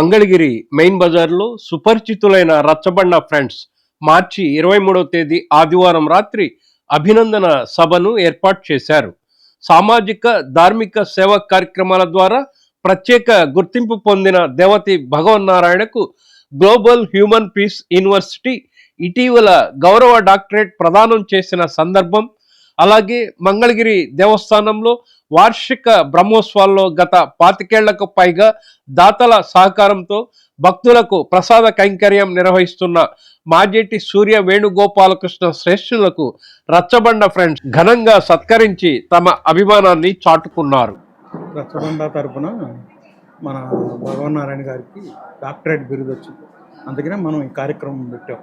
Mangalagiri main బజార్లో సుపరిచితులైన రచ్చబండ friends మార్చి ఇరవై మూడవ తేదీ ఆదివారం రాత్రి అభినందన సభను ఏర్పాటు చేశారు. సామాజిక ధార్మిక సేవ కార్యక్రమాల ద్వారా ప్రత్యేక గుర్తింపు పొందిన దేవతి భగవన్నారాయణకు గ్లోబల్ హ్యూమన్ పీస్ యూనివర్సిటీ ఇటీవల గౌరవ డాక్టరేట్ ప్రదానం చేసిన సందర్భం అలాగే మంగళగిరి దేవస్థానంలో వార్షిక బ్రహ్మోత్సవాల్లో గత పాతికేళ్ళకు పైగా దాతల సహకారంతో భక్తులకు ప్రసాద కైంకర్యం నిర్వహిస్తున్న మాజేటి సూర్య వేణుగోపాలకృష్ణ శ్రేష్ఠులకు రచ్చబండ ఫ్రెండ్స్ ఘనంగా సత్కరించి తమ అభిమానాన్ని చాటుకున్నారు. రచ్చబండ తరపున మన భగవన్నారాయణ గారికి డాక్టరేట్ బిరుదు వచ్చింది. అందుకనే మనం ఈ కార్యక్రమం పెట్టాం.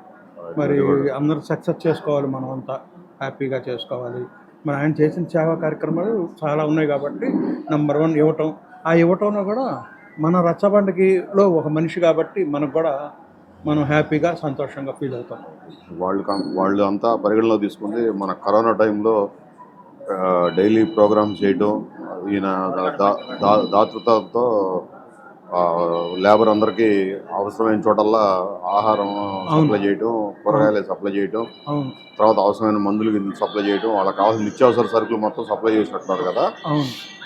మరి అందరూ సక్సెస్ చేసుకోవాలి మనం అంతా హ్యాపీగా చేసుకోవాలి. మరి ఆయన చేసిన సేవా కార్యక్రమాలు చాలా ఉన్నాయి కాబట్టి నెంబర్ వన్ ఇవ్వటం. ఆ ఇవ్వటంలో కూడా మన రచ్చబండకిలో ఒక మనిషి కాబట్టి మనకు కూడా మనం హ్యాపీగా సంతోషంగా ఫీల్ అవుతాం. వాళ్ళు వాళ్ళు అంతా పరిగణలో తీసుకుంది మన కరోనా టైంలో డైలీ ప్రోగ్రామ్ చేయటం ఈయన దా- దా- దాతృత్వంతో లేబర్ అందరికీ అవసరమైన చోటల్లా ఆహారం సప్లై చేయటం కూరగాయలు సప్లై చేయటం తర్వాత అవసరమైన మందులు సప్లై చేయటం వాళ్ళకి కావాల్సిన నిత్యావసర సరుకులు మొత్తం సప్లై చేసినట్టున్నారు కదా.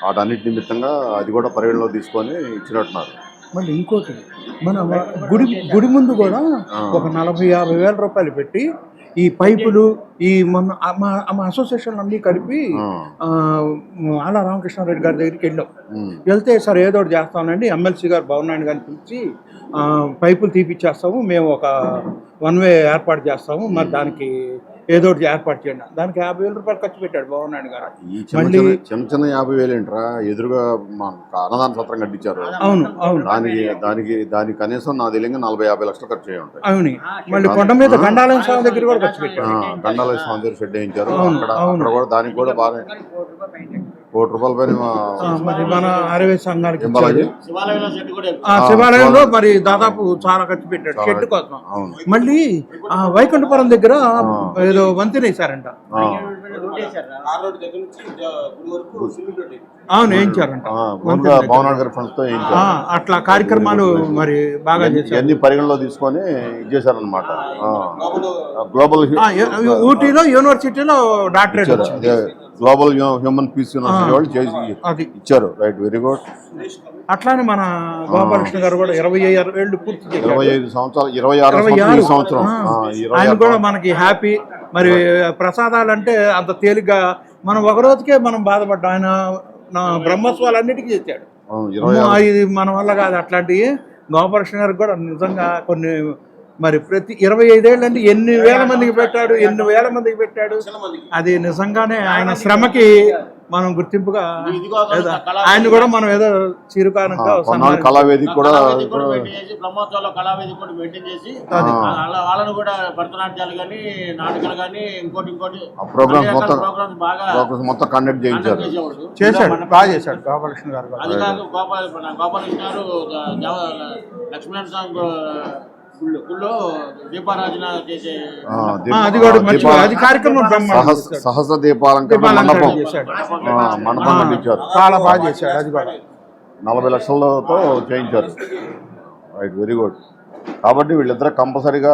వాటన్నిటి నిమిత్తంగా అది కూడా పరిగణలో తీసుకొని ఇచ్చినట్టున్నారు. మళ్ళీ ఇంకోటి మన గుడి గుడి ముందు కూడా ఒక నలభై యాభై వేల రూపాయలు పెట్టి ఈ పైపులు ఈ మొన్న మా అసోసియేషన్ అన్నీ కలిపి ఆళ్ళ రామకృష్ణారెడ్డి గారి దగ్గరికి వెళ్ళాం. వెళ్తే సార్ ఏదో ఒకటి చేస్తానండి ఎమ్మెల్సీ గారు భవనాన్ని గారిని పిలిచి పైపులు తీపిచ్చేస్తాము మేము ఒక వన్ వే ఏర్పాటు చేస్తాము మరి దానికి ఏదో ఒకటి ఏర్పాటు చేయండి. దానికి యాభై వేల రూపాయలు ఖర్చు పెట్టాడు భవనాన్ని గారు. ఈ చిన్న మళ్ళీ- చిన్న చిన్న చిన్న యాభై వేలు ఏంట్రా? ఎదురుగా అన్నదాన సత్రం కట్టించారు. అవును అవును. దానికి దానికి దానికి కనీసం నా తెలియంగా నలభై యాభై లక్షలు ఖర్చు అయ్యి ఉంటాయి. అవును. మళ్ళీ కొండ మీద గండాలయం స్వామి దగ్గర కూడా ఖర్చు పెట్టాడు. ఆ, గండాల స్వామి దగ్గర షెడ్ వేయించారు. అవును, అక్కడ అవును. అక్కడ కూడా దానికి కూడా బాగా కోటి రూపాయల పైన ఆ, మరి మన అరవై? ఇచ్చారు. ఆ శివాలయంలో మరి దాదాపు చాలా ఖర్చు పెట్టాడు షెడ్ కోసం. అవును. మళ్ళీ ఆ వైకుంఠపురం దగ్గర ఏదో వంతెన వేశారంట. ఆ, అవును వేయించారంట. ఆ, భవనాడు గారి ఫ్రెండ్స్తో ఆ, అట్లా కార్యక్రమాలు మరి బాగా చేశారు. ఇవన్నీ పరిగణలో తీసుకొని ఇది చేశారనమాట గ్లోబల్ ఆ, యు- ఊటీలో యూనివర్సిటీలో డాక్టరేట్ వచ్చింది. గ్లోబల్ హ్యూమన్ పీస్ యూనివర్సిటీ వాళ్ళు చేసి అది. ఇచ్చారు. రైట్ వెరీ గుడ్ అట్లానే మన గోపాలకృష్ణ గారు కూడా ఇరవై ఆరు ఏళ్ళు పూర్తి ఇరవై ఐదు సంవత్సరాలు ఇరవై ఆరు సంవత్సరం. ఆయన కూడా మనకి హ్యాపీ మరి ప్రసాదాలు అంటే అంత తేలిగ్గా మనం ఒక రోజుకే మనం బాధపడ్డాం. ఆయన నా బ్రహ్మోత్సవాలు అన్నిటికీ చేశాడు ఇది మన వల్ల కాదు. అట్లాంటివి గోపాలకృష్ణ గారికి కూడా నిజంగా కొన్ని మరి ప్రతి ఇరవై ఐదేళ్ళు అంటే ఎన్ని వేల మందికి పెట్టాడు ఎన్ని వేల మందికి పెట్టాడు? అది నిజంగానే ఆయన శ్రమకి మనం గుర్తింపుగా ఆయన కూడా మనం ఏదో చిరుకానుగా కొన్నాళ్ళు కళావేదిక కూడా బ్రహ్మోత్సవాల్లో కళావేదిక కూడా మెయింటైన్ చేసి వాళ్ళను కూడా భరతనాట్యాలు కానీ నాటకాలు కానీ ఇంకోటి ఇంకోటి programs మొత్తం- ప్రోగ్రామ్స్ బాగా ప్రోగ్రామ్స్ మొత్తం కండక్ట్ చేయించారు. చేశాడు బాగా చేశాడు. గోపాలకృష్ణ గారు. అది గోపాల గోపాలకృష్ణ గారు లక్ష్మీనారాయణ స్వామి అది కూడా మంచి అది కార్యక్రమం సహస్ర దీపాలంకరణ మండపం. చేశాడు. ఆ, మండపం కట్టించారు. చాలా బాగా చేశాడు అది కూడా. నలభై లక్షలతో చేయించారు. రైట్ వెరీ గుడ్ కాబట్టి వీళ్ళిద్దరు కంపల్సరీగా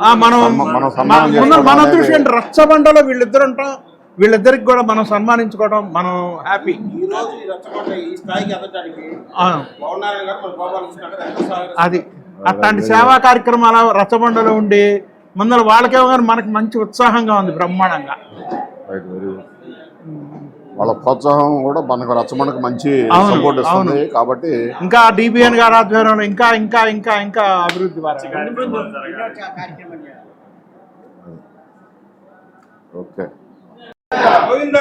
ఆ, మనం మనం అనేది- అదృష్టం రచ్చబండలో వీళ్ళిద్దరు ఉంటాం. వీళ్ళిద్దరికి కూడా మనం సన్మానించుకోవడం మనం హ్యాపీ ఈ రోజు ఈ రచ్చబండ ఈ స్థాయికి ఎదగడానికి ఆ, బాగున్నారని గారు మన గోపాలకృష్ణ గారు ఎంతో సహాయం అది. అట్లాంటి సేవా కార్యక్రమాల రచ్చబండలో ఉండి ముందర వాళ్ళకేమో కానీ మనకి మంచి ఉత్సాహంగా ఉంది బ్రహ్మాండంగా. వాళ్ళ ప్రోత్సాహం కూడా మనకు రచ్చబండకు మంచి సపోర్ట్ ఇస్తుంది. కాబట్టి ఇంకా డిబిఎన్ గారి ఆధ్వర్యంలో ఇంకా ఇంకా ఇంకా ఇంకా అభివృద్ధి. ఓకే గోవింద.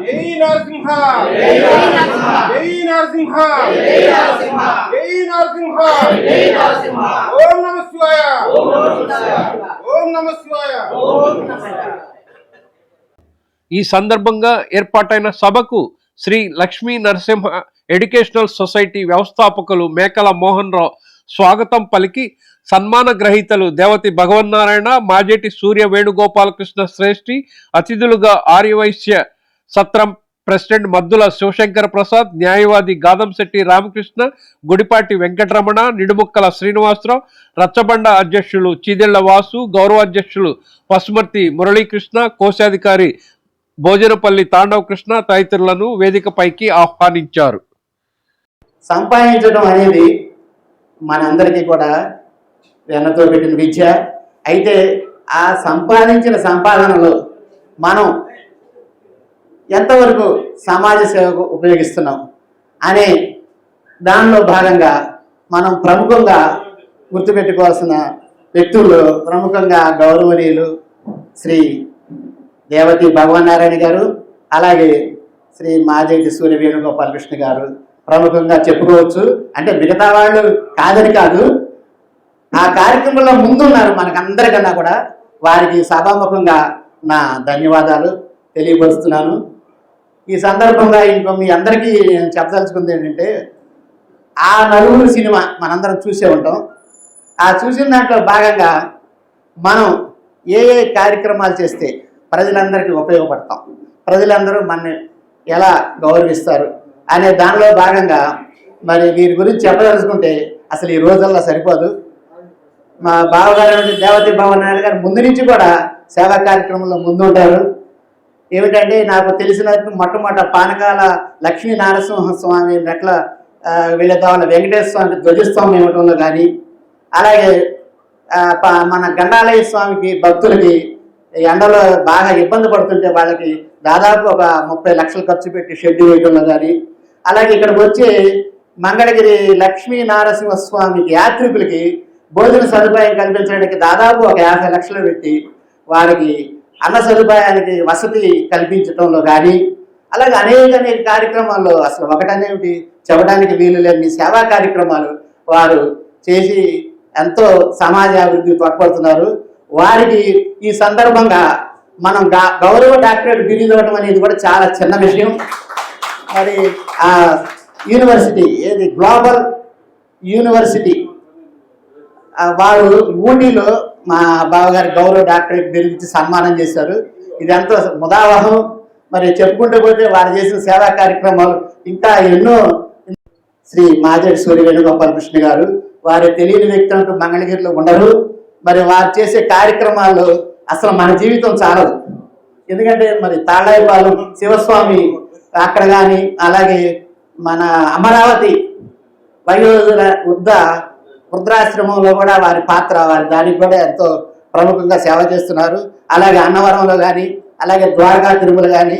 జై నరసింహ. జై నరసింహ. జై నరసింహ. ఓం నమ శివాయ! ఓం నమ శివాయ! ఈ సందర్భంగా ఏర్పాటైన సభకు శ్రీ లక్ష్మీ నరసింహ ఎడ్యుకేషనల్ సొసైటీ వ్యవస్థాపకులు మేకల మోహన్ రావు స్వాగతం పలికి సన్మాన గ్రహీతలు దేవతి భగవన్నారాయణ మాజేటి సూర్య వేణుగోపాలకృష్ణ శ్రేష్ఠి అతిథులుగా ఆర్యవైశ్య సత్రం ప్రెసిడెంట్ మద్దుల శివశంకర ప్రసాద్ న్యాయవాది గాదంశెట్టి రామకృష్ణ గుడిపాటి వెంకటరమణ నిడుముక్కల శ్రీనివాసరావు రచ్చబండ అధ్యక్షులు చీదెళ్ళ వాసు గౌరవ అధ్యక్షులు పసుమర్తి మురళీకృష్ణ కోశాధికారి భోజనపల్లి తాండవ కృష్ణ తదితరులను వేదికపైకి ఆహ్వానించారు. సంపాదించడం అనేది మనందరికీ కూడా వెన్నతో పెట్టిన విద్య. అయితే ఆ సంపాదించిన సంపాదనలో మనం ఎంతవరకు సమాజ సేవకు ఉపయోగిస్తున్నాం అనే దానిలో భాగంగా మనం ప్రముఖంగా గుర్తుపెట్టుకోవాల్సిన వ్యక్తుల్లో ప్రముఖంగా గౌరవనీయులు శ్రీ దేవతి భగవన్ నారాయణ గారు అలాగే శ్రీ మాజేటి సూర్య వేణుగోపాల కృష్ణ గారు ప్రముఖంగా చెప్పుకోవచ్చు. అంటే మిగతా వాళ్ళు కాదని కాదు. ఆ కార్యక్రమంలో ముందున్నారు మనకందరికన్నా కూడా వారికి సభాముఖంగా నా ధన్యవాదాలు తెలియపరుస్తున్నాను. ఈ సందర్భంగా ఇంకో మీ అందరికీ నేను చెప్పదలుచుకుంది ఏంటంటే ఆ నలుగురు సినిమా మనందరం చూసే ఉంటాం. ఆ చూసిన దాంట్లో భాగంగా మనం ఏ ఏ కార్యక్రమాలు చేస్తే ప్రజలందరికీ ఉపయోగపడతాం. ప్రజలందరూ మనని ఎలా గౌరవిస్తారు అనే దానిలో భాగంగా మరి వీరి గురించి చెప్పదలుచుకుంటే అసలు ఈ రోజుల్లో సరిపోదు. మా బావగారు దేవతి భవన్ నాయుడు గారు ముందు నుంచి కూడా సేవా కార్యక్రమంలో ముందు ఉంటారు ఏమిటంటే నాకు తెలిసిన మొట్టమొదట పానకాల లక్ష్మీ నారసింహ స్వామి మెట్ల వీళ్ళ వెంకటేశ్వర స్వామి ధ్వజస్వామి ఇవ్వడంలో కానీ అలాగే ప- మన గండాలయ స్వామికి భక్తులకి ఎండలో బాగా ఇబ్బంది పడుతుంటే వాళ్ళకి దాదాపు ఒక ముప్పై లక్షలు ఖర్చు పెట్టి షెడ్ వేయడంలో కానీ అలాగే ఇక్కడికి వచ్చి మంగళగిరి లక్ష్మీ నారసింహ స్వామికి యాత్రికులకి భోజన సదుపాయం కల్పించడానికి దాదాపు ఒక యాభై లక్షలు పెట్టి వారికి అన్న సదుపాయానికి వసతి కల్పించడంలో కానీ అలాగే అనేక అనేక కార్యక్రమాల్లో అసలు ఒకటనేమిటి చెప్పడానికి వీలు లేని సేవా కార్యక్రమాలు వారు చేసి ఎంతో సమాజ అభివృద్ధి తోడ్పడుతున్నారు. వారికి ఈ సందర్భంగా మనం గౌరవ డాక్టరేట్ బిరుదు ఇవ్వడం అనేది కూడా చాలా చిన్న విషయం. మరి ఆ యూనివర్సిటీ ఏది? Global university. వారు ఊటీలో మా బావగారి గౌరవ డాక్టరేట్ బిరుదు సన్మానం చేశారు. ఇది ముదావహం. మరి చెప్పుకుంటూ పోతే వారు చేసిన సేవా కార్యక్రమాలు ఇంకా ఎన్నో శ్రీ మాజేటి సూర్య వేణుగోపాల కృష్ణ గారు వారి తెలియని వ్యక్తి అంటూ మంగళగిరిలో ఉండరు. మరి వారు చేసే కార్యక్రమాలు అసలు మన జీవితం చాలదు. ఎందుకంటే మరి తాళాయిపాలెం శివస్వామి అక్కడ కానీ అలాగే మన అమరావతి వయోధుల వృద్ధ వృద్ధాశ్రమంలో కూడా వారి పాత్ర వారి దానికి కూడా ఎంతో ప్రముఖంగా సేవ చేస్తున్నారు. అలాగే అన్నవరంలో కానీ అలాగే ద్వారకా తిరుమల కానీ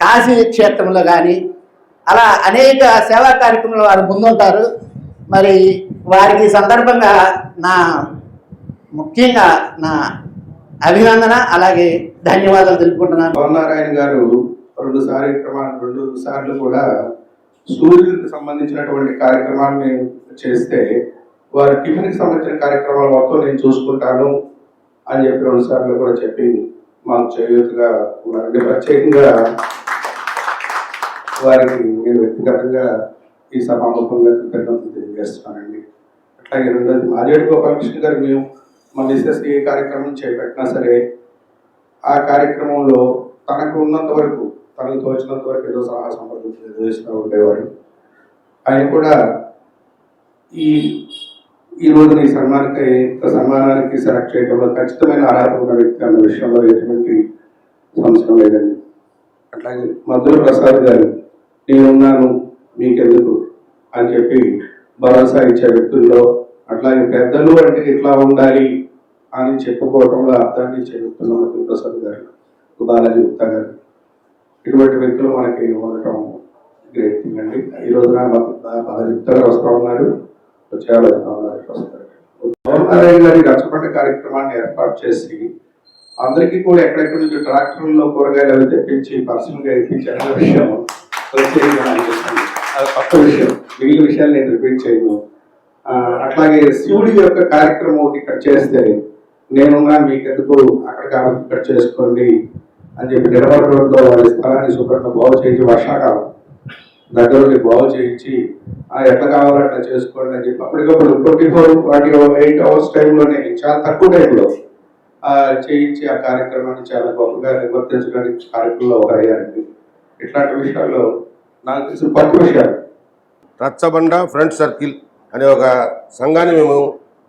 కాశీ క్షేత్రంలో కానీ అలా అనేక సేవా కార్యక్రమాలు వారు ముందుంటారు. మరి వారికి సందర్భంగా నా ముఖ్యంగా నా అభినందన అలాగే ధన్యవాదాలు తెలుపుకుంటున్నాను. పవనారాయణ గారు రెండు కార్యక్రమాలు రెండు సార్లు కూడా సూర్యుడికి సంబంధించినటువంటి కార్యక్రమాన్ని చేస్తే వారి టిఫిన్కి సంబంధించిన కార్యక్రమాలు మొత్తం నేను చూసుకుంటాను అని చెప్పి రెండు సార్లు కూడా చెప్పి మాకు చేయూతగా ఉన్నారండి ప్రత్యేకంగా వారికి నేను వ్యక్తిగతంగా ఈ సభాముఖంగా కృతజ్ఞతలు తెలియజేస్తున్నానండి. అట్లాగే రెండోది మాజేడు గోపాలకృష్ణ గారు మేము మా మిస్సెస్ ఏ కార్యక్రమం చేపట్టినా సరే ఆ కార్యక్రమంలో తనకు ఉన్నంత వరకు తనకు తోచినంత వరకు ఏదో సలహా సంప్రదించి నిర్వహిస్తూ ఉండేవారు. ఆయన కూడా ఈ ఈ రోజు ఈ సన్మానికి సన్మానానికి సెలెక్ట్ చేయడంలో ఖచ్చితమైన అర్హత ఉన్న వ్యక్తి అన్న విషయంలో ఎటువంటి సంవత్సరం లేదండి. అట్లాగే మధుర ప్రసాద్ గారు నేనున్నాను మీకెందుకు? అని చెప్పి భరోసా ఇచ్చే వ్యక్తుల్లో అట్లాగే పెద్దలు అంటే ఇట్లా ఉండాలి అని చెప్పుకోవడంలో అర్థాన్ని చెబుతున్న మధుర ప్రసాద్ గారు బాలాజీ గుప్తా గారు. ఇటువంటి వ్యక్తులు మనకి ఉండటం గ్రేట్ థింగ్ అండి. ఈ రోజున బాలాజీ గుప్తా గారు వస్తూ ఉన్నారు. చాలా నారాయణ గారి రచ్చబండ కార్యక్రమాన్ని ఏర్పాటు చేసి అందరికీ కూడా ఎక్కడెక్కడి నుంచి ట్రాక్టర్లో కూరగాయలు అవి తెప్పించి పర్సనల్గా ఇప్పించి అన్న విషయం ప్రత్యేకంగా అనిపిస్తుంది. అది కొత్త విషయం మిగిలిన విషయాలు నేను రిపీట్ చేయను అట్లాగే శివుడి యొక్క కార్యక్రమం ఒకటి ఇక్కడ చేస్తే నేనున్నా మీకెందుకు అక్కడ కాబట్టి ఇక్కడ చేసుకోండి అని చెప్పి నిలబడ రోడ్లో వాళ్ళ స్థలాన్ని శుభ్రంగా బాగు చేయించి వర్షాకాలం దగ్గరుండి బాగు చేయించి ఆ, ఎట్లా కావాలో అట్లా చేసుకోండి అని చెప్పి అప్పటికప్పుడు ట్వంటీ ఫోర్ వాటి ఎయిట్ అవర్స్ టైంలోనే చాలా తక్కువ టైంలో చేయించి ఆ కార్యక్రమాన్ని చాలా గొప్పగా నిర్వర్తించడానికి కార్యక్రమంలో ఒక అయ్యారండి ఇట్లాంటి విషయాల్లో నాకు తెలిసిన పక్క విషయాలు. రచ్చబండ ఫ్రంట్ సర్కిల్ అనే ఒక సంఘాన్ని మేము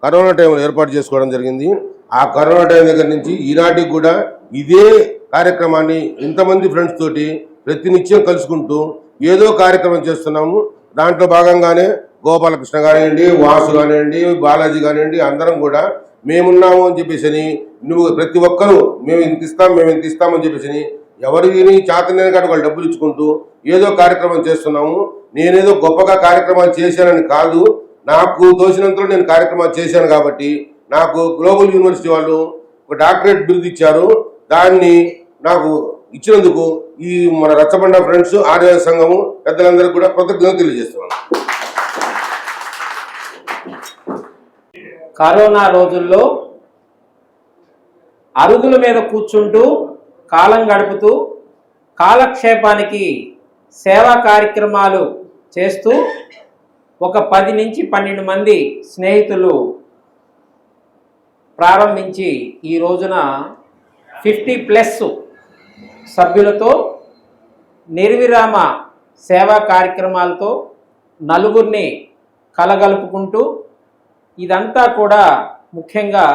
కరోనా టైంలో ఏర్పాటు చేసుకోవడం జరిగింది. ఆ కరోనా టైం దగ్గర నుంచి ఈనాటికి కూడా ఇదే కార్యక్రమాన్ని ఇంతమంది ఫ్రెండ్స్ తోటి ప్రతినిత్యం కలుసుకుంటూ ఏదో కార్యక్రమం చేస్తున్నాము. దాంట్లో భాగంగానే గోపాలకృష్ణ కానివ్వండి వాసు కానివ్వండి బాలాజీ కానివ్వండి అందరం కూడా మేమున్నాము అని చెప్పేసి నువ్వు ప్రతి ఒక్కరూ మేము ఇంత ఇస్తాం మేము ఇంత ఇస్తామని చెప్పేసి ఎవరిని చేతనే కాదు వాళ్ళు డబ్బులు ఇచ్చుకుంటూ ఏదో కార్యక్రమం చేస్తున్నాము. నేనేదో గొప్పగా కార్యక్రమాలు చేశానని కాదు నాకు తోచినంతలో నేను కార్యక్రమాలు చేశాను కాబట్టి నాకు గ్లోబల్ యూనివర్సిటీ వాళ్ళు ఒక డాక్టరేట్ బిరుదు ఇచ్చారు. దాన్ని నాకు ఇచ్చినందుకు ఈ మన రచ్చబండ ఫ్రెండ్స్ ఆర్య సంఘము పెద్దలందరికీ కూడా కృతజ్ఞత తెలియజేస్తున్నాను కరోనా రోజుల్లో అరుగుల మీద కూర్చుంటూ కాలం గడుపుతూ కాలక్షేపానికి సేవా కార్యక్రమాలు చేస్తూ ఒక పది నుంచి పన్నెండు మంది స్నేహితులు ప్రారంభించి ఈ రోజున ఫిఫ్టీ ప్లస్ సభ్యులతో నిర్విరామ సేవా కార్యక్రమాలతో నలుగురిని కలగలుపుకుంటూ ఇదంతా కూడా ముఖ్యంగా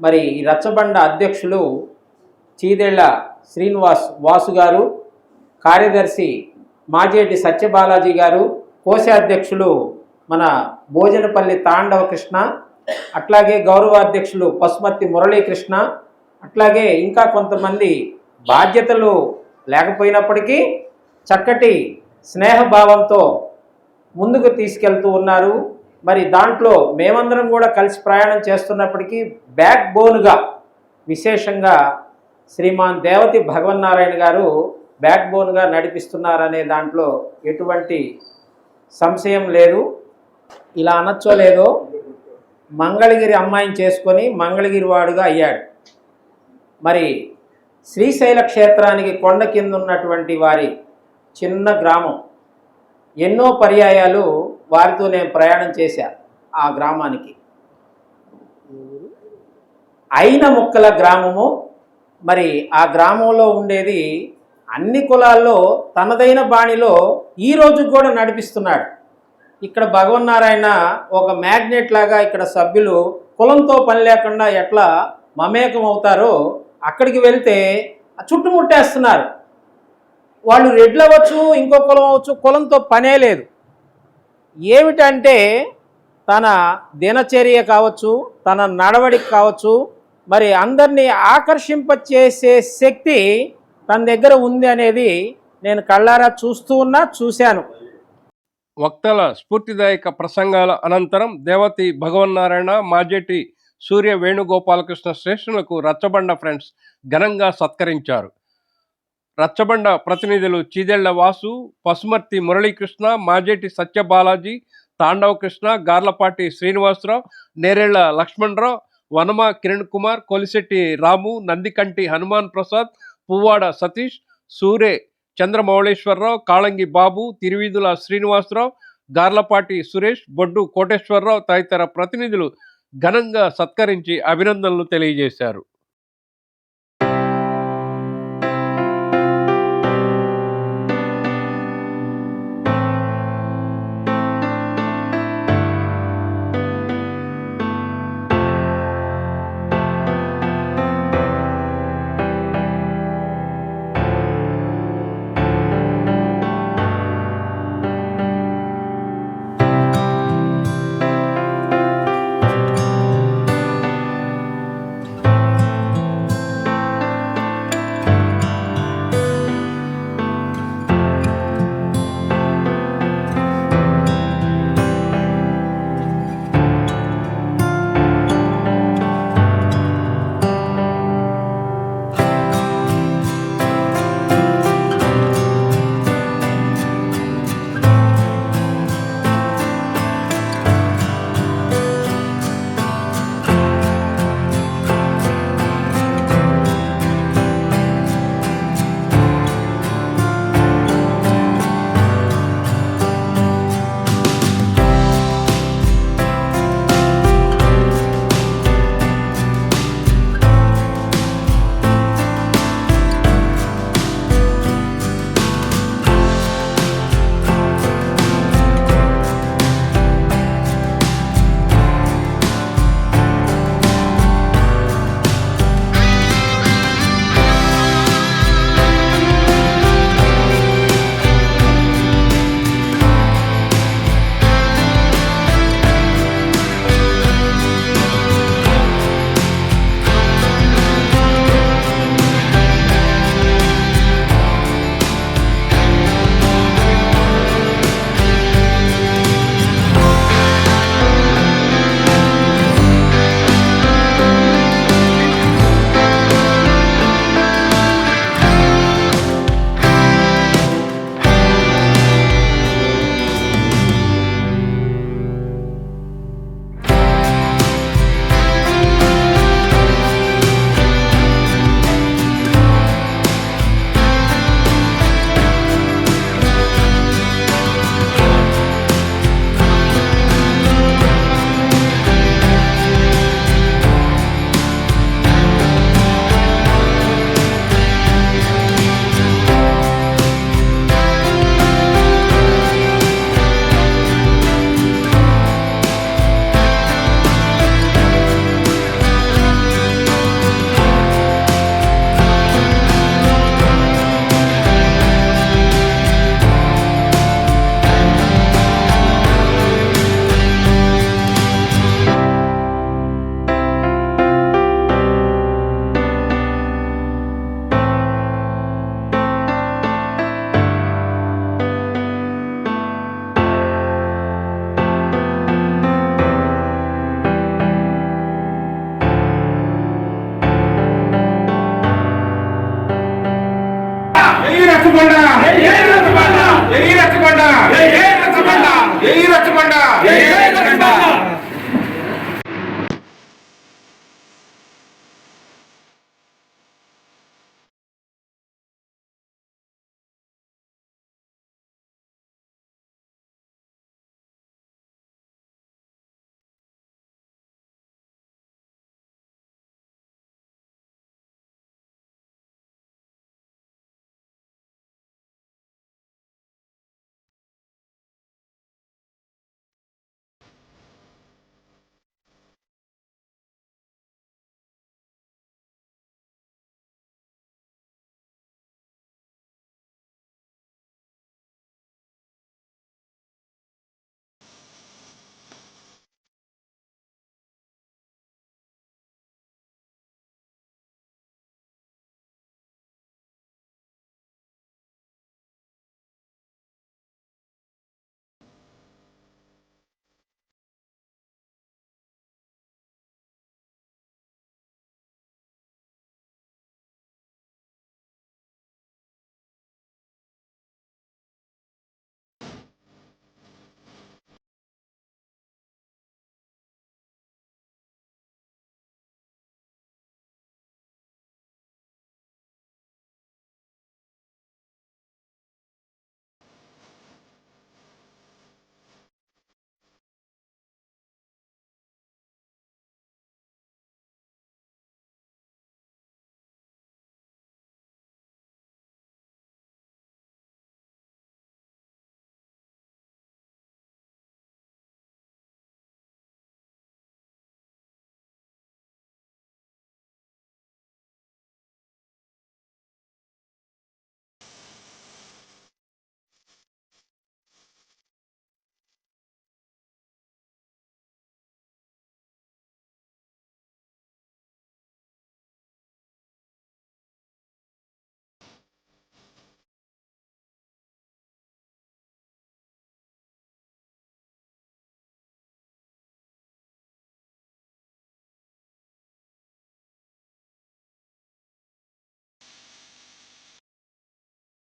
మరి ఈ రచ్చబండ అధ్యక్షులు చీదేళ్ళ శ్రీనివాస్ వాసు గారు కార్యదర్శి మాజేటి సత్యబాలాజీ గారు కోశాధ్యక్షులు మన భోజనపల్లి తాండవ కృష్ణ అట్లాగే గౌరవాధ్యక్షులు పశుమతి మురళీకృష్ణ అట్లాగే ఇంకా కొంతమంది బాధ్యతలు లేకపోయినప్పటికీ చక్కటి స్నేహభావంతో ముందుకు తీసుకెళ్తూ ఉన్నారు. మరి దాంట్లో మేమందరం కూడా కలిసి ప్రయాణం చేస్తున్నప్పటికీ బ్యాక్ బోన్గా విశేషంగా శ్రీమాన్ దేవతి భగవన్నారాయణ గారు బ్యాక్ బోన్గా నడిపిస్తున్నారనే దాంట్లో ఎటువంటి సంశయం లేదు. ఇలా అనొచ్చో లేదో మంగళగిరి అమ్మాయిని చేసుకొని మంగళగిరి వాడుగా అయ్యాడు. మరి శ్రీశైల క్షేత్రానికి కొండ కింద ఉన్నటువంటి వారి చిన్న గ్రామం. ఎన్నో పర్యాయాలు వారితో నేను ప్రయాణం చేశా ఆ గ్రామానికి. అయిన ముక్కల గ్రామము. మరి ఆ గ్రామంలో ఉండేది అన్ని కులాల్లో తనదైన బాణిలో ఈ రోజు కూడా నడిపిస్తున్నాడు. ఇక్కడ భగవన్నారాయణ ఒక మ్యాగ్నెట్ లాగా ఇక్కడ సభ్యులు కులంతో పని లేకుండా ఎట్లా మమేకం అవుతారో అక్కడికి వెళ్తే చుట్టుముట్టేస్తున్నారు. వాళ్ళు రెడ్లు అవ్వచ్చు ఇంకో కులం అవ్వచ్చు కులంతో పనే లేదు. ఏమిటంటే తన దినచర్య కావచ్చు తన నడవడిక కావచ్చు మరి అందరినీ ఆకర్షింపచేసే శక్తి తన దగ్గర ఉంది అనేది నేను కళ్ళారా చూస్తూ ఉన్నా చూశాను. వక్తల స్ఫూర్తిదాయక ప్రసంగాల అనంతరం దేవతి భగవన్నారాయణ మాజెటి సూర్య వేణుగోపాలకృష్ణ శ్రేష్ఠులకు రచ్చబండ ఫ్రెండ్స్ ఘనంగా సత్కరించారు. రచ్చబండ ప్రతినిధులు చీదెళ్ళ వాసు పసుమర్తి మురళీకృష్ణ మాజేటి సత్యబాలాజీ తాండవ కృష్ణ గార్లపాటి శ్రీనివాసరావు నేరేళ్ళ లక్ష్మణరావు వనమ కిరణ్ కుమార్ కొలిశెట్టి రాము నందికంటి హనుమాన్ ప్రసాద్ పువ్వాడ సతీష్ సూరే చంద్రమౌళేశ్వరరావు కాళంగి బాబు తిరువీధుల శ్రీనివాసరావు గార్లపాటి సురేష్ బొడ్డు కోటేశ్వరరావు తదితర ప్రతినిధులు ఘనంగా సత్కరించి అభినందనలు తెలియజేశారు.